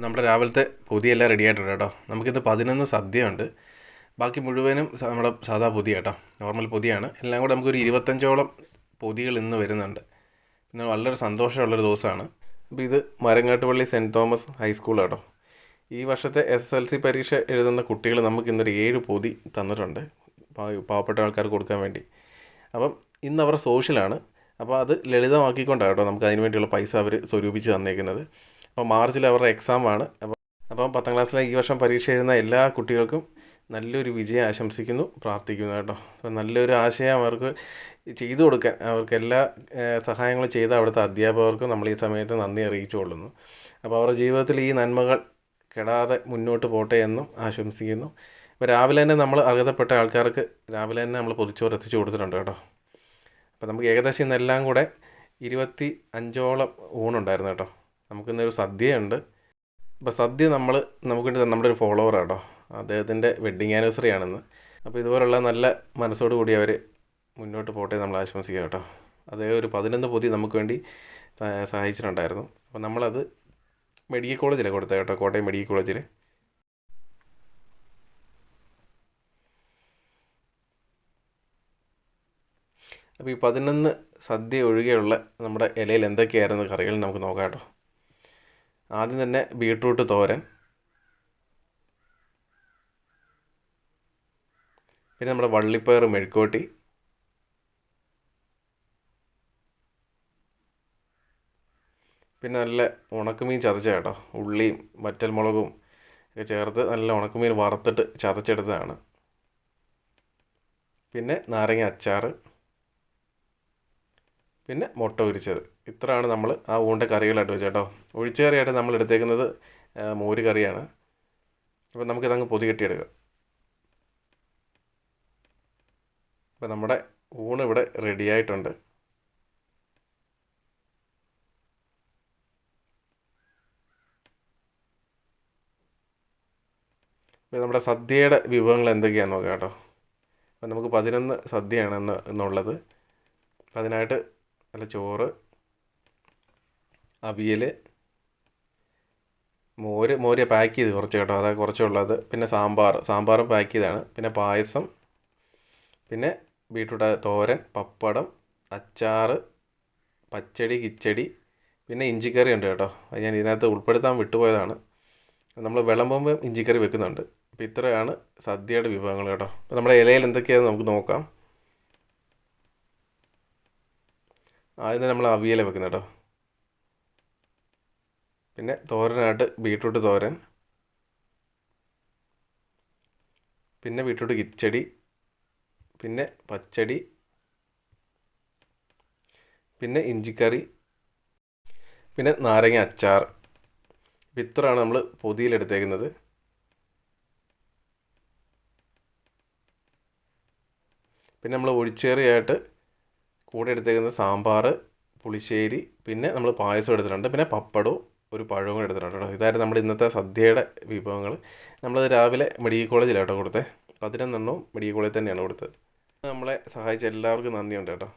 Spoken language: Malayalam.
നമ്മുടെ രാവിലത്തെ പൊതിയെല്ലാം റെഡി ആയിട്ടുണ്ട് കേട്ടോ. നമുക്കിത് പതിനൊന്ന് സദ്യ ഉണ്ട് ബാക്കി മുഴുവനും നമ്മുടെ സാധാ പൊതി കേട്ടോ നോർമൽ പൊതിയാണ്. എല്ലാം കൂടെ നമുക്കൊരു ഇരുപത്തഞ്ചോളം പൊതികൾ ഇന്ന് വരുന്നുണ്ട്. പിന്നെ വളരെ സന്തോഷമുള്ളൊരു ദിവസമാണ്. അപ്പോൾ ഇത് മരങ്ങാട്ടുപള്ളി സെന്റ് തോമസ് ഹൈസ്കൂൾ കേട്ടോ ഈ വർഷത്തെ എസ് എസ് എൽ സി പരീക്ഷ എഴുതുന്ന കുട്ടികൾ നമുക്ക് ഇന്നൊരു ഏഴ് പൊതി തന്നിട്ടുണ്ട്. പാവപ്പെട്ട ആൾക്കാർക്ക് കൊടുക്കാൻ വേണ്ടി. അപ്പം ഇന്ന് അവരുടെ സോഷ്യലാണ് അപ്പോൾ അത് ലളിതമാക്കിക്കൊണ്ടാണ് കേട്ടോ നമുക്ക് അതിന് വേണ്ടിയുള്ള പൈസ അവർ സ്വരൂപിച്ച് തന്നേക്കുന്നത്. അപ്പോൾ മാർച്ചിൽ അവരുടെ എക്സാമാണ് അപ്പോൾ അപ്പം പത്താം ക്ലാസ്സിലെ ഈ വർഷം പരീക്ഷ എഴുതുന്ന എല്ലാ കുട്ടികൾക്കും നല്ലൊരു വിജയം ആശംസിക്കുന്നു പ്രാർത്ഥിക്കുന്നു കേട്ടോ. അപ്പം നല്ലൊരു ആശയം അവർക്ക് ചെയ്തു കൊടുക്കാൻ അവർക്ക് എല്ലാ സഹായങ്ങളും ചെയ്ത അവിടുത്തെ അധ്യാപകർക്കും നമ്മൾ ഈ സമയത്ത് നന്ദി അറിയിച്ചു കൊള്ളുന്നു. അപ്പോൾ അവരുടെ ജീവിതത്തിൽ ഈ നന്മകൾ കെടാതെ മുന്നോട്ട് പോട്ടെ എന്നും ആശംസിക്കുന്നു. അപ്പോൾ രാവിലെ തന്നെ നമ്മൾ അർഹതപ്പെട്ട ആൾക്കാർക്ക് രാവിലെ തന്നെ നമ്മൾ പൊതിച്ചോറ് എത്തിച്ചു കൊടുത്തിട്ടുണ്ട് കേട്ടോ. അപ്പോൾ നമുക്ക് ഏകദേശം ഇന്നെല്ലാം കൂടെ ഇരുപത്തി അഞ്ചോളം ഊണുണ്ടായിരുന്നു കേട്ടോ. നമുക്കിന്നൊരു സദ്യയുണ്ട്. അപ്പോൾ സദ്യ നമ്മൾ നമുക്ക് വേണ്ടി നമ്മുടെ ഒരു ഫോളോവർ കേട്ടോ അദ്ദേഹത്തിന്റെ വെഡ്ഡിങ് ആനിവേഴ്സറി ആണെന്ന്. അപ്പോൾ ഇതുപോലുള്ള നല്ല മനസ്സോട് കൂടി അവർ മുന്നോട്ട് പോട്ടെ നമ്മൾ ആശംസിക്കുക കേട്ടോ. അദ്ദേഹം ഒരു പതിനൊന്ന് പൊതി നമുക്ക് വേണ്ടി സഹാ- സഹായിച്ചിട്ടുണ്ടായിരുന്നു. അപ്പോൾ നമ്മളത് മെഡിക്കൽ കോളേജിലെ കൊടുത്തത് കേട്ടോ കോട്ടയം മെഡിക്കൽ കോളേജിൽ അപ്പോൾ ഈ പതിനൊന്ന് സദ്യ ഒഴികെയുള്ള നമ്മുടെ ഇലയിൽ എന്തൊക്കെയായിരുന്നു കറികൾ നമുക്ക് നോക്കാം കേട്ടോ. ആദ്യം തന്നെ ബീട്രൂട്ട് തോരൻ. പിന്നെ നമ്മുടെ വള്ളിപ്പയർ മെഴുക്കോട്ടി പിന്നെ നല്ല ഉണക്കമീൻ ചതച്ച കേട്ടോ. ഉള്ളിയും വറ്റൽമുളകും ഒക്കെ ചേർത്ത് നല്ല ഉണക്കമീൻ വറുത്തിട്ട് ചതച്ചെടുത്തതാണ്. പിന്നെ നാരങ്ങ അച്ചാർ പിന്നെ മുട്ട ഉരിച്ചത്. ഇത്രയാണ് നമ്മൾ ആ ഊണിന്റെ കറികളായിട്ട് വെച്ചത് കേട്ടോ. ഒഴിച്ചുകറിയായിട്ട് നമ്മൾ എടുത്തേക്കുന്നത് മോര് കറിയാണ്. അപ്പോൾ നമുക്കിതങ്ങ് പൊതി കെട്ടിയെടുക്കാം. അപ്പോൾ നമ്മുടെ ഊണ് ഇവിടെ റെഡി ആയിട്ടുണ്ട്. അപ്പോൾ നമ്മുടെ സദ്യയുടെ വിഭവങ്ങൾ എന്തൊക്കെയാണെന്ന് നോക്കാം കേട്ടോ. അപ്പോൾ നമുക്ക് പതിനൊന്ന് സദ്യയാണ് ഇന്ന് എന്നുള്ളത് അപ്പം അതിനായിട്ട് നല്ല ചോറ് അവിയൽ മോര് മോര് പാക്ക് ചെയ്ത് കുറച്ച് കേട്ടോ. അതാ കുറച്ചുള്ളത് പിന്നെ സാമ്പാർ. സാമ്പാറും പാക്ക് ചെയ്താണ് പിന്നെ പായസം പിന്നെ ബീട്രൂട്ട് തോരൻ പപ്പടം അച്ചാർ പച്ചടി കിച്ചടി പിന്നെ ഇഞ്ചിക്കറി ഉണ്ട് കേട്ടോ. അത് ഞാൻ ഇതിനകത്ത് ഉൾപ്പെടുത്താൻ വിട്ടുപോയതാണ്. നമ്മൾ വിളമ്പുമ്പോൾ ഇഞ്ചിക്കറി വെക്കുന്നുണ്ട്. അപ്പോൾ ഇത്രയാണ് സദ്യയുടെ വിഭവങ്ങൾ കേട്ടോ. അപ്പോൾ നമ്മുടെ ഇലയിൽ എന്തൊക്കെയാണെന്ന് നമുക്ക് നോക്കാം. ആദ്യം നമ്മൾ അവിയൽ വെക്കുന്നത് കേട്ടോ. പിന്നെ തോരനായിട്ട് ബീട്രൂട്ട് തോരൻ. പിന്നെ ബീട്രൂട്ട് കിച്ചടി. പിന്നെ പച്ചടി. പിന്നെ ഇഞ്ചിക്കറി. പിന്നെ നാരങ്ങ അച്ചാർ. ഇത്രയാണ് നമ്മൾ പൊതിയിലെടുത്തേക്കുന്നത് പിന്നെ നമ്മൾ ഒഴിച്ചേറിയായിട്ട് കൂടെ എടുത്തേക്കുന്നത് സാമ്പാർ പുളിശ്ശേരി പിന്നെ നമ്മൾ പായസം എടുത്തിട്ടുണ്ട്. പിന്നെ പപ്പടവും ഒരു പഴവും കൂടെ എടുത്തിട്ടുണ്ട് കേട്ടോ. ഇതായിരുന്നു നമ്മുടെ ഇന്നത്തെ സദ്യയുടെ വിഭവങ്ങൾ. നമ്മളത് രാവിലെ മെഡിക്കൽ കോളേജിലാണ് കേട്ടോ കൊടുത്തത്. പതിനൊന്നെണ്ണവും മെഡിക്കൽ കോളേജിൽ തന്നെയാണ് കൊടുത്തത്. നമ്മളെ സഹായിച്ച എല്ലാവർക്കും നന്ദിയുണ്ട് കേട്ടോ.